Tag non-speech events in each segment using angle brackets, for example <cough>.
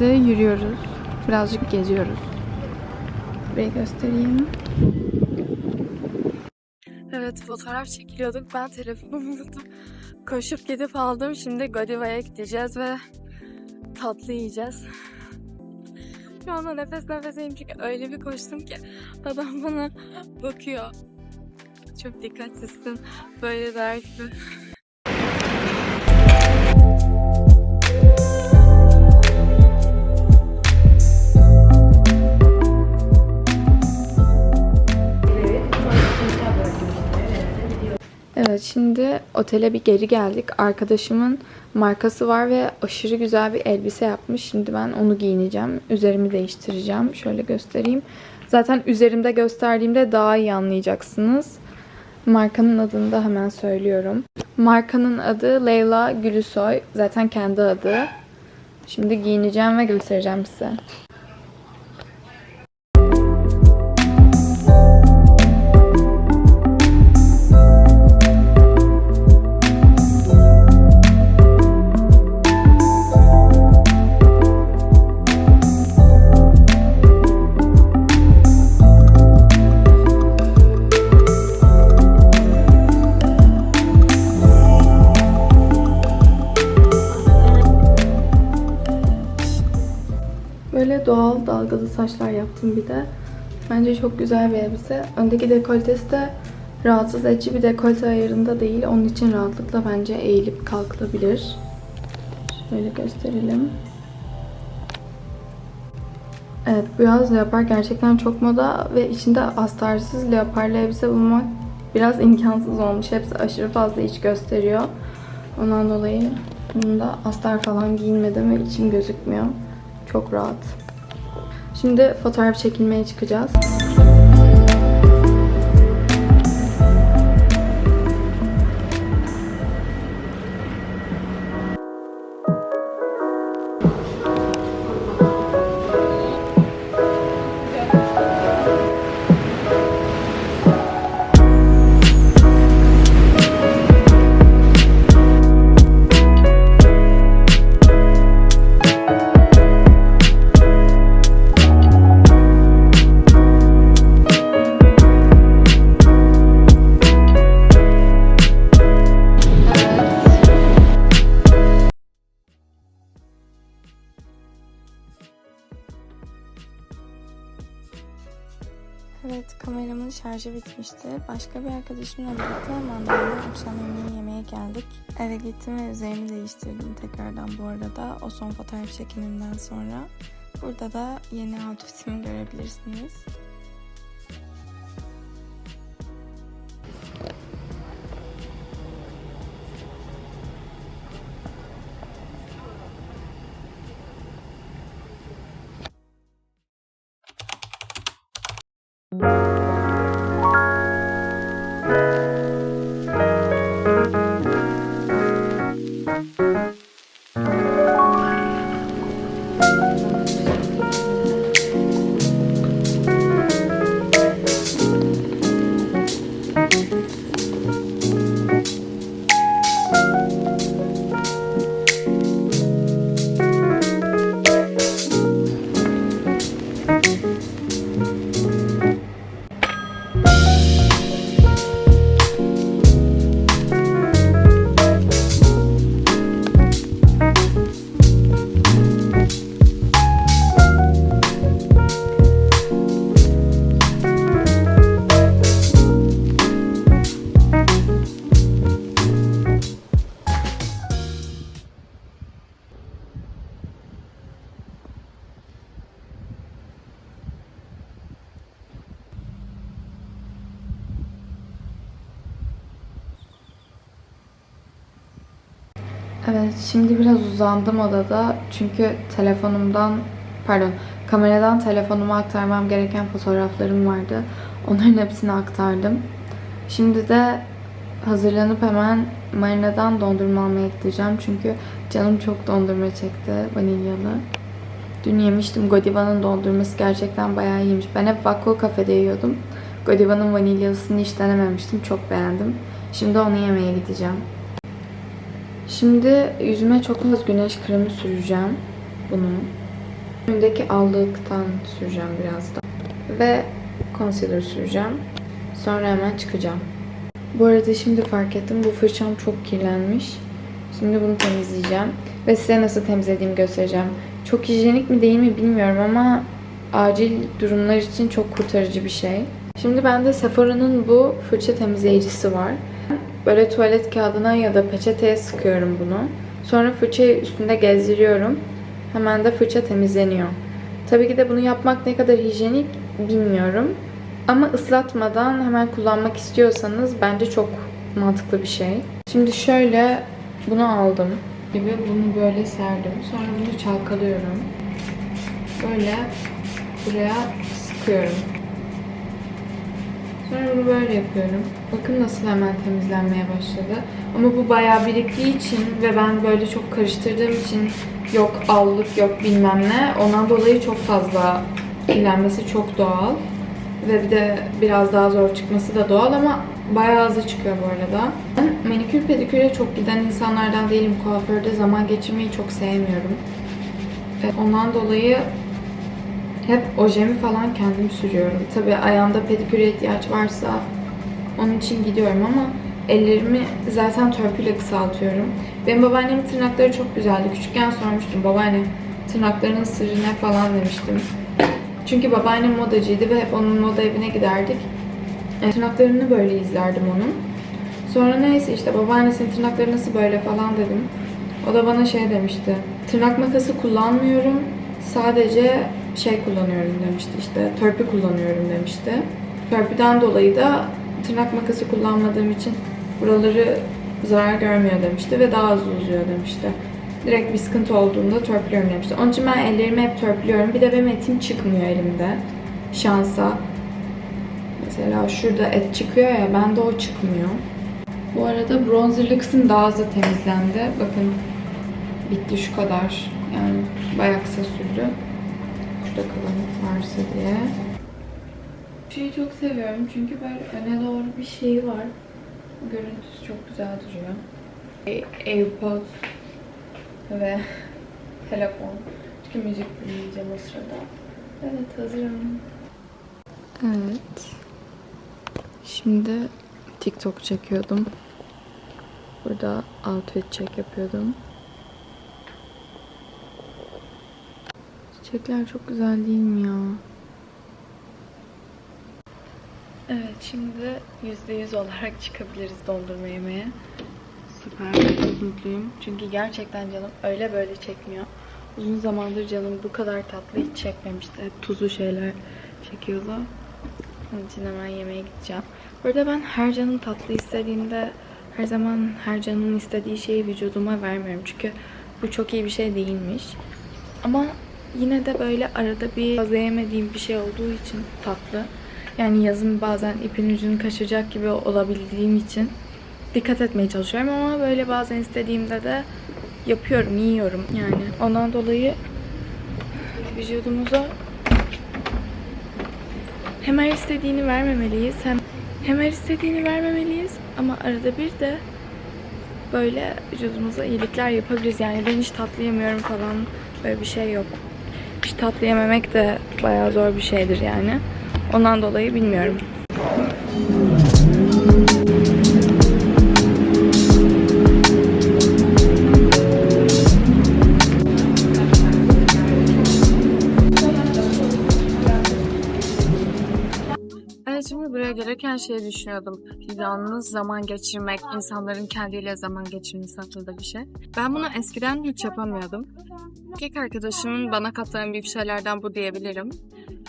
Şimdi yürüyoruz. Birazcık geziyoruz. Burayı göstereyim. Evet fotoğraf çekiliyorduk. Ben telefonumu unuttum. Koşup gidip aldım. Şimdi Godiva'ya gideceğiz ve tatlı yiyeceğiz. Şu anda nefes nefeseyim çünkü öyle bir koştum ki adam bana bakıyor. Çok dikkatsizsin. Böyle der gibi. Şimdi otele bir geri geldik. Arkadaşımın markası var ve aşırı güzel bir elbise yapmış. Şimdi ben onu giyineceğim. Üzerimi değiştireceğim. Şöyle göstereyim. Zaten üzerimde gösterdiğimde daha iyi anlayacaksınız. Markanın adını da hemen söylüyorum. Markanın adı Leyla Gülüsoy. Zaten kendi adı. Şimdi giyineceğim ve göstereceğim size. Doğal dalgalı saçlar yaptım bir de. Bence çok güzel bir elbise. Öndeki dekoltesi de rahatsız edici bir dekolte ayarında değil. Onun için rahatlıkla bence eğilip kalkılabilir. Şöyle gösterelim. Evet beyaz leopar gerçekten çok moda ve içinde astarsız leoparlı elbise bulmak biraz imkansız olmuş. Hepsi aşırı fazla iç gösteriyor. Ondan dolayı bunda astar falan giyinmedim ve içim gözükmüyor. Çok rahat. Şimdi fotoğraf çekilmeye çıkacağız. Şarjı bitmişti. Başka bir arkadaşımla birlikte mandalina akşam yemeği yemeye geldik. Eve gittim ve üzerimi değiştirdim tekrardan bu arada. O son fotoğraf çekiminden sonra. Burada da yeni outfitimi görebilirsiniz. Şimdi biraz uzandım odada. Çünkü telefonumdan, pardon, kameradan telefonuma aktarmam gereken fotoğraflarım vardı. Onların hepsini aktardım. Şimdi de hazırlanıp hemen Marina'dan dondurma almaya gideceğim. Çünkü canım çok dondurma çekti, vanilyalı. Dün yemiştim. Godiva'nın dondurması gerçekten bayağı iyiymiş. Ben hep Vakko kafede yiyordum. Godiva'nın vanilyalısını hiç denememiştim. Çok beğendim. Şimdi onu yemeye gideceğim. Şimdi yüzüme çok az güneş kremi süreceğim. Bunu. Önündeki allıktan süreceğim biraz da. Ve concealer süreceğim. Sonra hemen çıkacağım. Bu arada şimdi fark ettim. Bu fırçam çok kirlenmiş. Şimdi bunu temizleyeceğim. Ve size nasıl temizlediğimi göstereceğim. Çok hijyenik mi değil mi bilmiyorum ama acil durumlar için çok kurtarıcı bir şey. Şimdi bende Sephora'nın bu fırça temizleyicisi var. Böyle tuvalet kağıdına ya da peçeteye sıkıyorum bunu. Sonra fırçayı üstünde gezdiriyorum. Hemen de fırça temizleniyor. Tabii ki de bunu yapmak ne kadar hijyenik bilmiyorum. Ama ıslatmadan hemen kullanmak istiyorsanız bence çok mantıklı bir şey. Şimdi şöyle bunu aldım gibi bunu böyle serdim. Sonra bunu çalkalıyorum. Böyle buraya sıkıyorum. Sonra bunu böyle yapıyorum. Bakın nasıl hemen temizlenmeye başladı. Ama bu bayağı biriktiği için ve ben böyle çok karıştırdığım için yok allık yok bilmem ne. Ondan dolayı çok fazla kirlenmesi çok doğal. Ve bir de biraz daha zor çıkması da doğal ama bayağı hızlı çıkıyor bu arada. Ben manikür pediküre çok giden insanlardan değilim. Kuaförde zaman geçirmeyi çok sevmiyorum. E, Ondan dolayı hep ojemi falan kendim sürüyorum. Tabii ayağımda pediküre ihtiyaç varsa onun için gidiyorum ama ellerimi zaten törpüyle kısaltıyorum. Benim babaannemin tırnakları çok güzeldi. Küçükken sormuştum babaanne tırnaklarının sırrı ne falan demiştim. Çünkü babaannem modacıydı ve hep onun moda evine giderdik. E, tırnaklarını böyle izlerdim onun. Sonra neyse işte babaannesinin tırnakları nasıl böyle falan dedim. O da bana şey demişti. Tırnak makası kullanmıyorum. Sadece şey kullanıyorum demişti işte. Törpü kullanıyorum demişti. Törpüden dolayı da tırnak makası kullanmadığım için buraları zarar görmüyor demişti ve daha hızlı uzuyor demişti. Direkt bir sıkıntı olduğunda törpülüyorum demişti. Onun için ben ellerimi hep törpülüyorum. Bir de benim etim çıkmıyor elimde. Şansa. Mesela şurada et çıkıyor ya bende o çıkmıyor. Bu arada bronzerlı kısım daha hızlı temizlendi. Bakın bitti şu kadar. Yani bayağı kısa sürdü. Şurada kalanı varsa diye. Şeyi çok seviyorum çünkü böyle öne doğru bir şey var. Görüntüsü çok güzel duruyor. A- AirPods ve <laughs> telefon. Çünkü müzik dinleyeceğim o sırada. Evet hazırım. Evet. Şimdi TikTok çekiyordum. Burada outfit check yapıyordum. Çiçekler çok güzel değil mi ya? Evet şimdi %100 olarak çıkabiliriz dondurma yemeye. Süper çok mutluyum. Çünkü gerçekten canım öyle böyle çekmiyor. Uzun zamandır canım bu kadar tatlı hiç çekmemişti. Hep tuzlu şeyler çekiyordu. Onun için hemen yemeğe gideceğim. Burada ben her canım tatlı istediğinde her zaman her canımın istediği şeyi vücuduma vermiyorum. Çünkü bu çok iyi bir şey değilmiş. Ama yine de böyle arada bir fazla yemediğim bir şey olduğu için tatlı. Yani yazın bazen ipin ucunu kaçıracak gibi olabildiğim için dikkat etmeye çalışıyorum ama böyle bazen istediğimde de yapıyorum, yiyorum yani. Ondan dolayı vücudumuza hem her istediğini vermemeliyiz hem hem her istediğini vermemeliyiz ama arada bir de böyle vücudumuza iyilikler yapabiliriz. Yani ben hiç tatlı yemiyorum falan böyle bir şey yok. Hiç tatlı yememek de bayağı zor bir şeydir yani. Ondan dolayı bilmiyorum. Şey düşünüyordum. Yalnız zaman geçirmek, insanların kendiyle zaman geçirmesi hakkında bir şey. Ben bunu eskiden hiç yapamıyordum. İlk arkadaşımın bana kattığı en büyük şeylerden bu diyebilirim.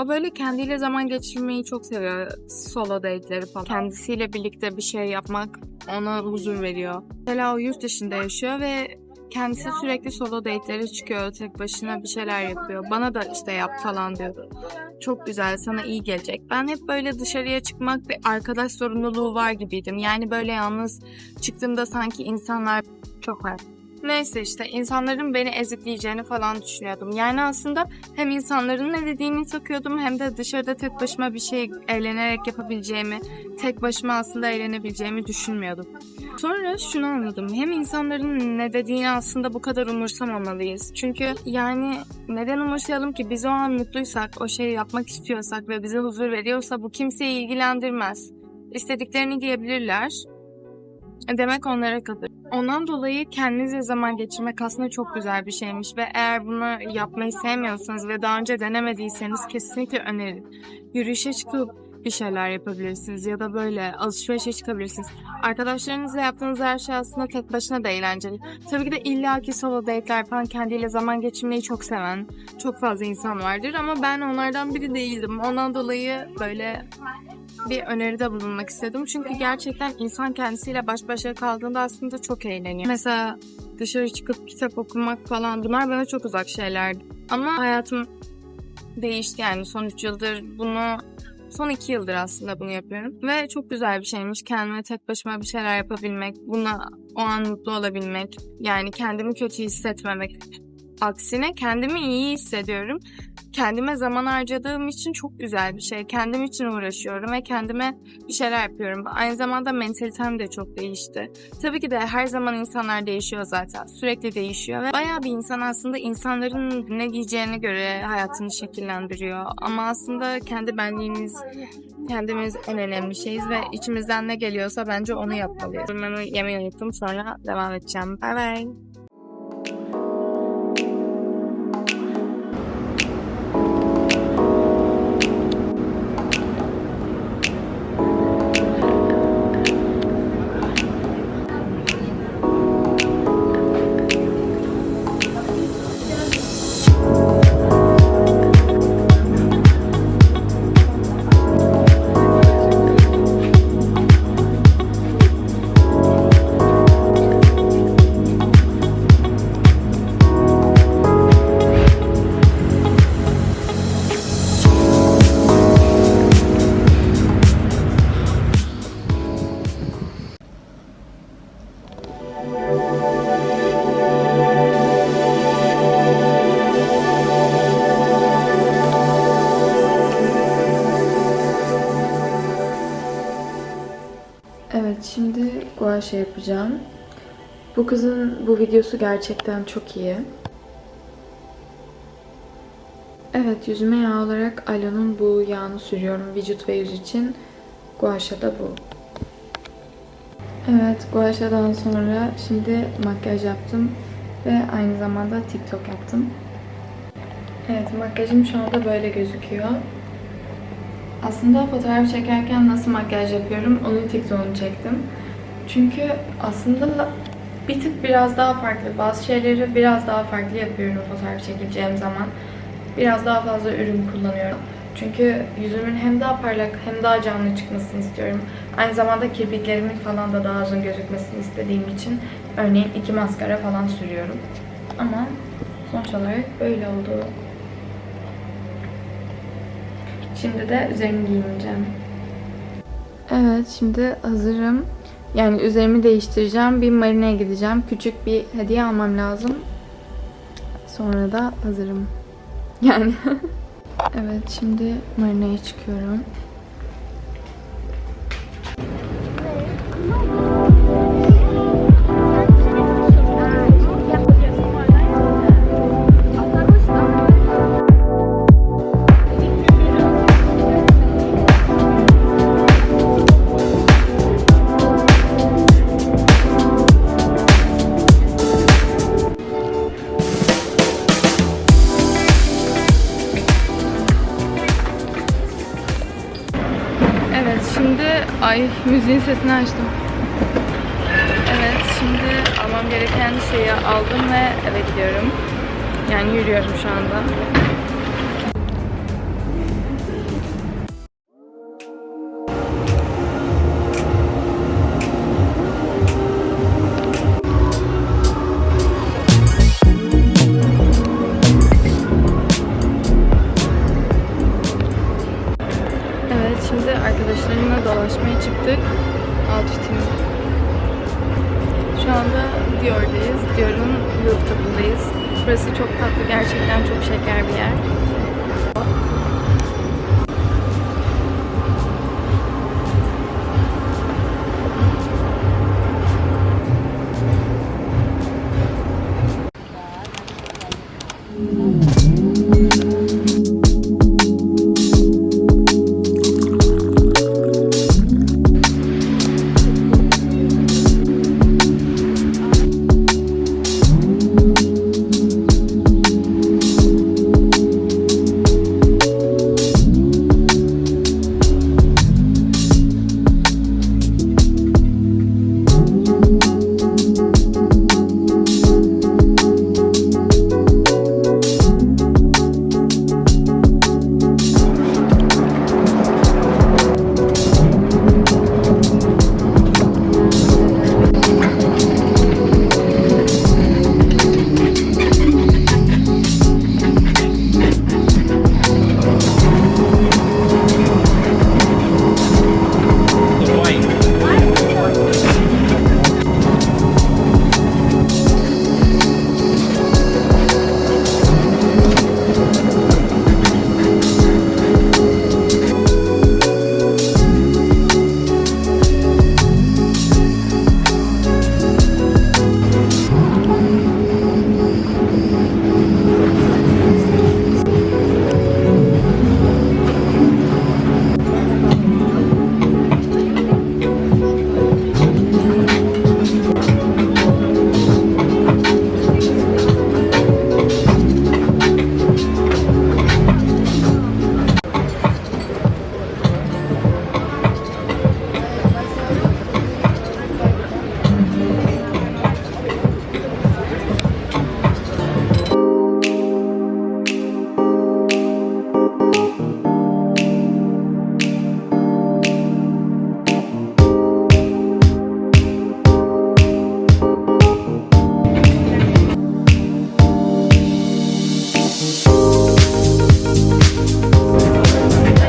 O böyle kendiyle zaman geçirmeyi çok seviyor. Solo date'leri falan. Kendisiyle birlikte bir şey yapmak ona huzur veriyor. Mesela o yurt dışında yaşıyor ve kendisi sürekli solo date'lere çıkıyor. Tek başına bir şeyler yapıyor. Bana da işte yap falan diyordu. Çok güzel, sana iyi gelecek. Ben hep böyle dışarıya çıkmak bir arkadaş sorumluluğu var gibiydim. Yani böyle yalnız çıktığımda sanki insanlar çok var. Neyse işte insanların beni ezikleyeceğini falan düşünüyordum. Yani aslında hem insanların ne dediğini takıyordum hem de dışarıda tek başıma bir şey eğlenerek yapabileceğimi, tek başıma aslında eğlenebileceğimi düşünmüyordum. Sonra şunu anladım. Hem insanların ne dediğini aslında bu kadar umursamamalıyız. Çünkü yani neden umursayalım ki biz o an mutluysak, o şeyi yapmak istiyorsak ve bize huzur veriyorsa bu kimseyi ilgilendirmez. İstediklerini giyebilirler. Demek onlara kalır. Ondan dolayı kendinizle zaman geçirmek aslında çok güzel bir şeymiş ve eğer bunu yapmayı sevmiyorsanız ve daha önce denemediyseniz kesinlikle öneririm. Yürüyüşe çıkıp bir şeyler yapabilirsiniz ya da böyle alışverişe çıkabilirsiniz. Arkadaşlarınızla yaptığınız her şey aslında tek başına da eğlenceli. Tabii ki de illaki solo date'ler falan kendiyle zaman geçirmeyi çok seven çok fazla insan vardır ama ben onlardan biri değildim. Ondan dolayı böyle bir öneride bulunmak istedim. Çünkü gerçekten insan kendisiyle baş başa kaldığında aslında çok eğleniyor. Mesela dışarı çıkıp kitap okumak falan bunlar bana çok uzak şeylerdi. Ama hayatım değişti yani son 3 yıldır bunu son 2 yıldır aslında bunu yapıyorum. Ve çok güzel bir şeymiş kendime tek başıma bir şeyler yapabilmek, buna o an mutlu olabilmek, yani kendimi kötü hissetmemek. Aksine kendimi iyi hissediyorum kendime zaman harcadığım için çok güzel bir şey. Kendim için uğraşıyorum ve kendime bir şeyler yapıyorum. Aynı zamanda mentalitem de çok değişti. Tabii ki de her zaman insanlar değişiyor zaten. Sürekli değişiyor ve bayağı bir insan aslında insanların ne giyeceğine göre hayatını şekillendiriyor. Ama aslında kendi benliğimiz, kendimiz en önemli şeyiz ve içimizden ne geliyorsa bence onu yapmalıyız. Ben yemeği unuttum sonra devam edeceğim. Bye bye. Yapacağım. Bu kızın bu videosu gerçekten çok iyi. Evet yüzüme yağ olarak Alon'un bu yağını sürüyorum vücut ve yüz için. Guaşa da bu. Evet guaşadan sonra şimdi makyaj yaptım ve aynı zamanda TikTok yaptım. Evet makyajım şu anda böyle gözüküyor. Aslında fotoğraf çekerken nasıl makyaj yapıyorum onun TikTok'unu çektim. Çünkü aslında bir tık biraz daha farklı. Bazı şeyleri biraz daha farklı yapıyorum fotoğraf çekileceğim zaman. Biraz daha fazla ürün kullanıyorum. Çünkü yüzümün hem daha parlak hem daha canlı çıkmasını istiyorum. Aynı zamanda kirpiklerimin falan da daha uzun gözükmesini istediğim için örneğin iki maskara falan sürüyorum. Ama sonuç olarak böyle oldu. Şimdi de üzerimi giyineceğim. Evet, şimdi hazırım. Yani üzerimi değiştireceğim. Bir marineye gideceğim. Küçük bir hediye almam lazım. Sonra da hazırım. Yani. <laughs> evet, şimdi marineye çıkıyorum. Müziğin sesini açtım. Evet, şimdi almam gereken şeyi aldım ve eve gidiyorum. Yani yürüyorum şu anda.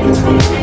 Bye.